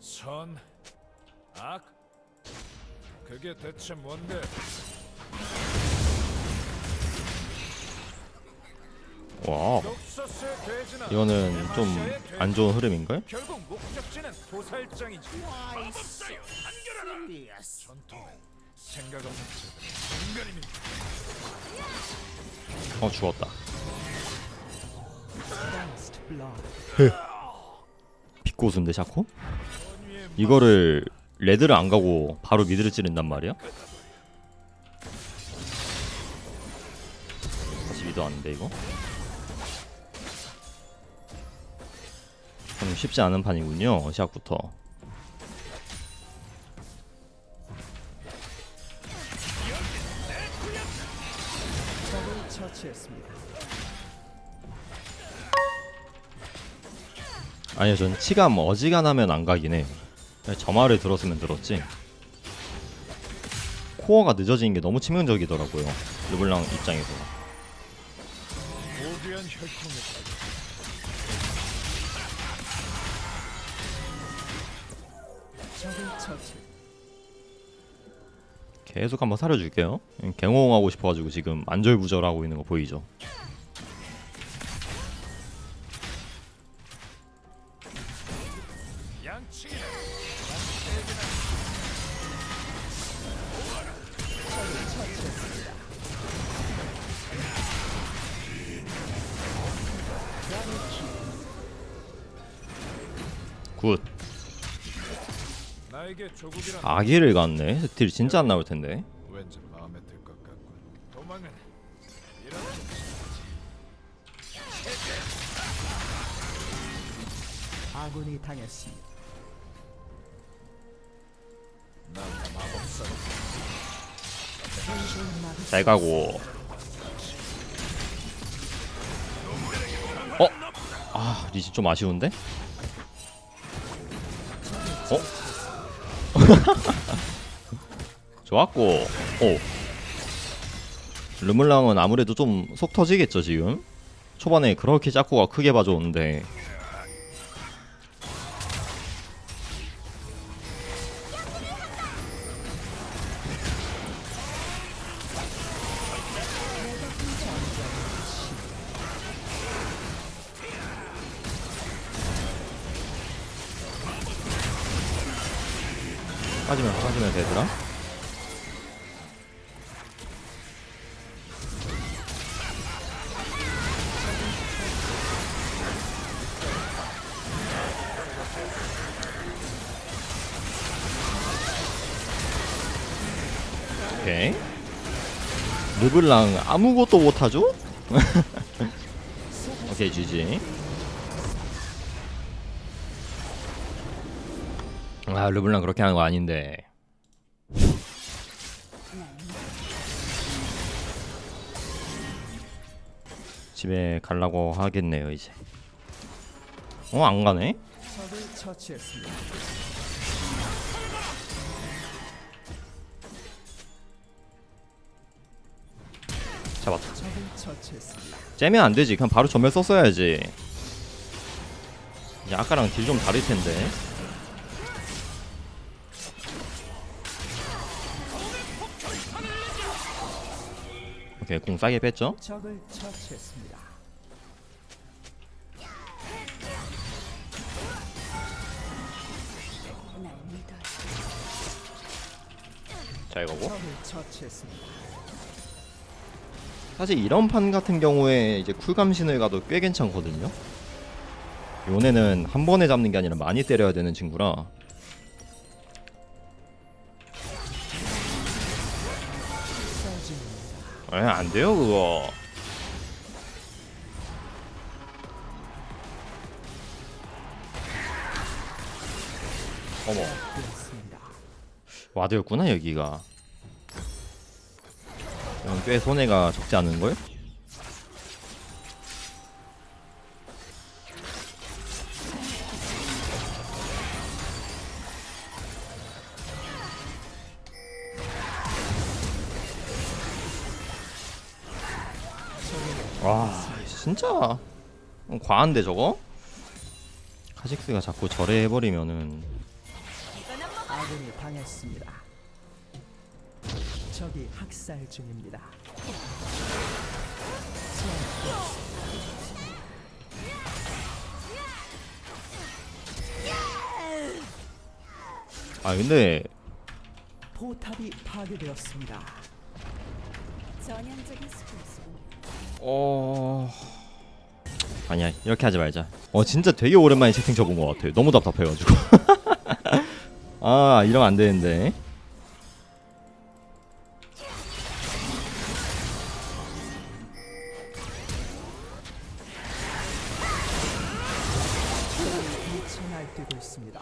선, 악, 그게 대체 뭔데? 와 이거는 좀. 안 좋은 흐름인걸? 결국 목적지는 도살장이지. 마법사여, 한결하라. 전통은 생각 없는 자들의 인간입니다. 어 죽었다 빗고수인데 샤코? 이거를 레드를 안 가고 바로 미드를 찌른단 말이야? 다시 미드 왔는데 이거? 좀 쉽지 않은 판이군요 시작부터. 아니요 전 치감 어지간하면 안 가긴 해 저 말을 들었으면 들었지. 코어가 늦어지는 게 너무 치명적이더라고요 르블랑 입장에서. 계속 한번 사려줄게요. 갱호응하고 싶어가지고 지금 안절부절하고 있는 거 보이죠 굿 나에게 조국이란 아기를 갔네 스틸 진짜 안 나올 텐데 왠지 마음에 들 것 같군. 도망은 이런 아군이 당했습니다. 잘 가고 어? 아 리신 좀 아쉬운데? 어? 좋았고 오 르물랑은 아무래도 좀 속 터지겠죠 지금 초반에 그렇게 짜코가 크게 봐줬는데 빠지면 빠지면 되더라 오케이. 르블랑 아무것도 못하죠? 오케이 GG 아 르블랑 그렇게 하는 거 아닌데. 집에 가려고 하겠네요 이제. 어 안 가네? 잡았다. 째면 안 되지. 그냥 바로 전멸 썼어야지. 이제 아까랑 딜 좀 다를 텐데 오케이 공 싸게 뺐죠? 자 이거고. 사실 이런 판 같은 경우에 이제 쿨감 신을 가도 꽤 괜찮거든요. 요네는 한 번에 잡는 게 아니라 많이 때려야 되는 친구라. 에, 안 돼요 그거. 어머. 와드였구나 여기가. 꽤 손해가 적지 않은 걸? 와 진짜 과한데 저거? 카직스가 자꾸 절해 해버리면은 아군이 당했습니다. 적이 학살 중입니다. 아 근데 포탑이 파괴되었습니다. 전형적인 스포츠군요. 어 아니야 이렇게 하지 말자. 어 진짜 되게 오랜만에 채팅 쳐본 것 같아. 너무 답답해가지고. 아 이러면 안 되는데. 미쳐 날뛰고 있습니다.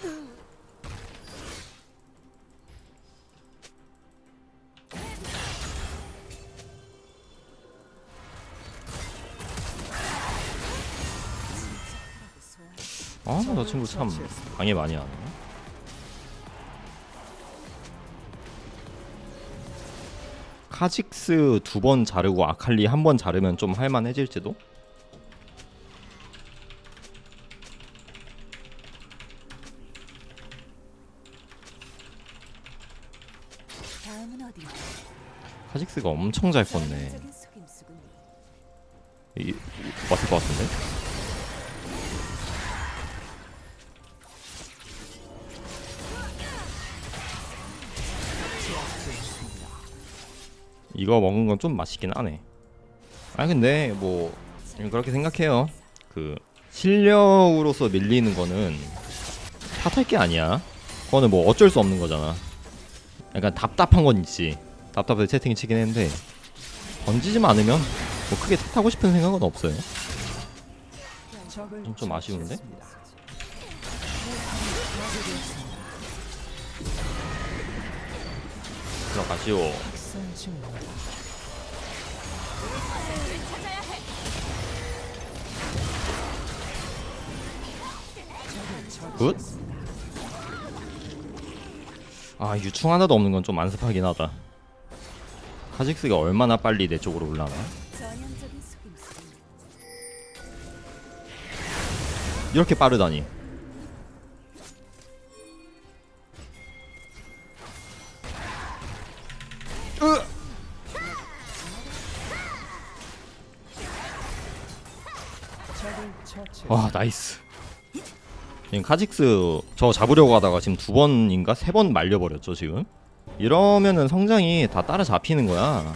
저 친구 참 방해 많이 하네. 카직스 두 번 자르고 아칼리 한 번 자르면 좀 할만해질지도? 카직스가 엄청 잘 껐네. 이, 왔을 것 같은데? 이거 먹은 건 좀 맛있긴 하네. 아 근데 뭐 그렇게 생각해요. 그 실력으로서 밀리는 거는 탓할 게 아니야. 그거는 뭐 어쩔 수 없는 거잖아. 약간 답답한 건 있지. 답답해서 채팅이 치긴 했는데 던지지만 않으면 뭐 크게 탓하고 싶은 생각은 없어요. 적을 좀 아쉬운데? 들어가시오. 굿. 아 유충 하나도 없는 건 좀 안습하긴 하다. 카직스가 얼마나 빨리 내 쪽으로 올라나? 이렇게 빠르다니. 와 나이스. 지금 카직스 저 잡으려고 하다가 지금 두 번인가 세 번 말려버렸죠 지금. 이러면은 성장이 다 따라 잡히는 거야.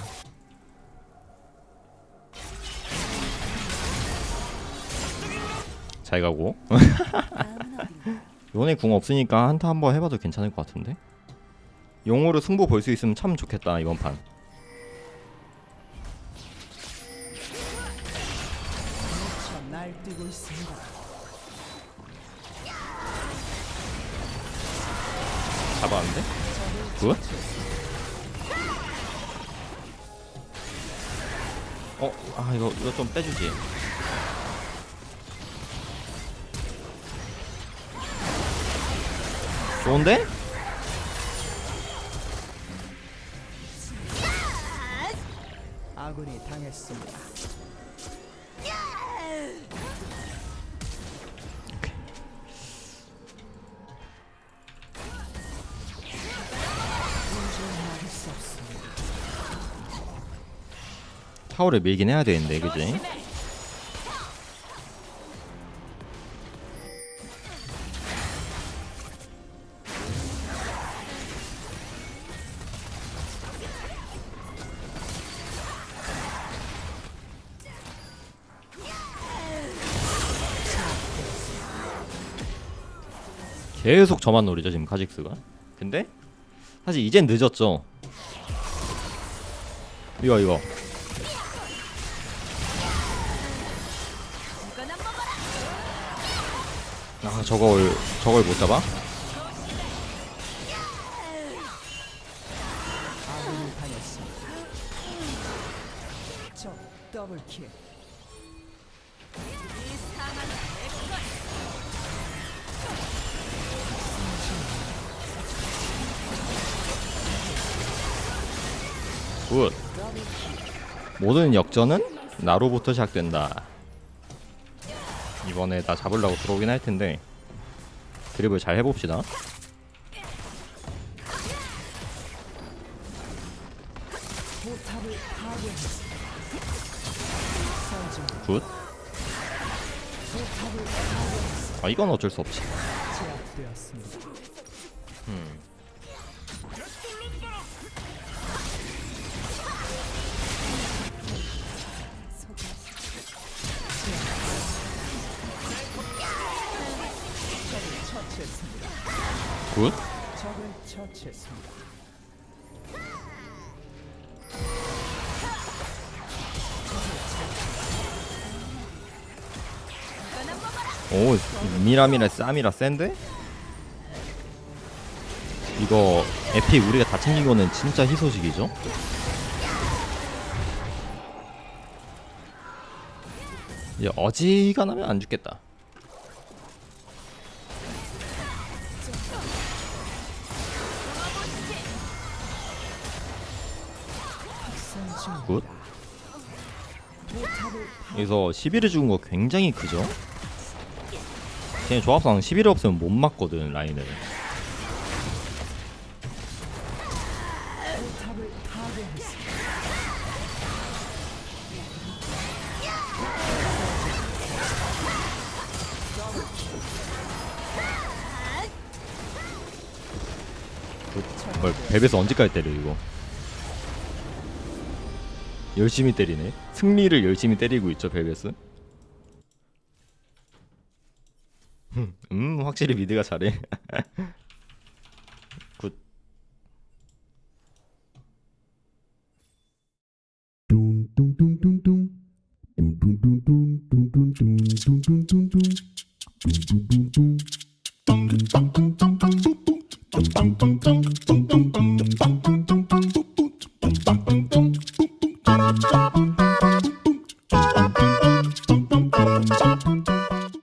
잘 가고. 요네 궁 없으니까 한타 한번 해봐도 괜찮을 것 같은데. 용으로 승부 볼 수 있으면 참 좋겠다 이번 판. 날뛰고 있습니다. 잡았는데? 굿? 어, 아 이거 이거 좀 빼주지. 좋은데? 아군이 당했습니다. 타워를 밀긴 해야 되는데, 그지? 계속 저만 노리죠 지금 카직스가? 근데 사실 이젠 늦었죠? 이거 이거 아 저걸 저걸 못 잡아? 굿. 모든 역전은 나로부터 시작된다. 이번에 나 잡으려고 들어오긴 할 텐데 드립을 잘 해봅시다 굿. 아 이건 어쩔 수 없지. 음. 굿. 오 미라미라 쌈이라 센데? 이거 에픽 우리가 다 챙긴 거는 진짜 희소식이죠? 이제 어지간하면 안 죽겠다. 굿. 여기서 11을 죽은 거 굉장히 크죠? 쟤 조합상 11이 없으면 못 맞거든 라인을. 뭘 벨벳은 언제까지 때려 이거? 열심히 때리네. 승리를 열심히 때리고 있죠 벨벳은. 음 확실히 미드가 잘해. 굿. Dum dum.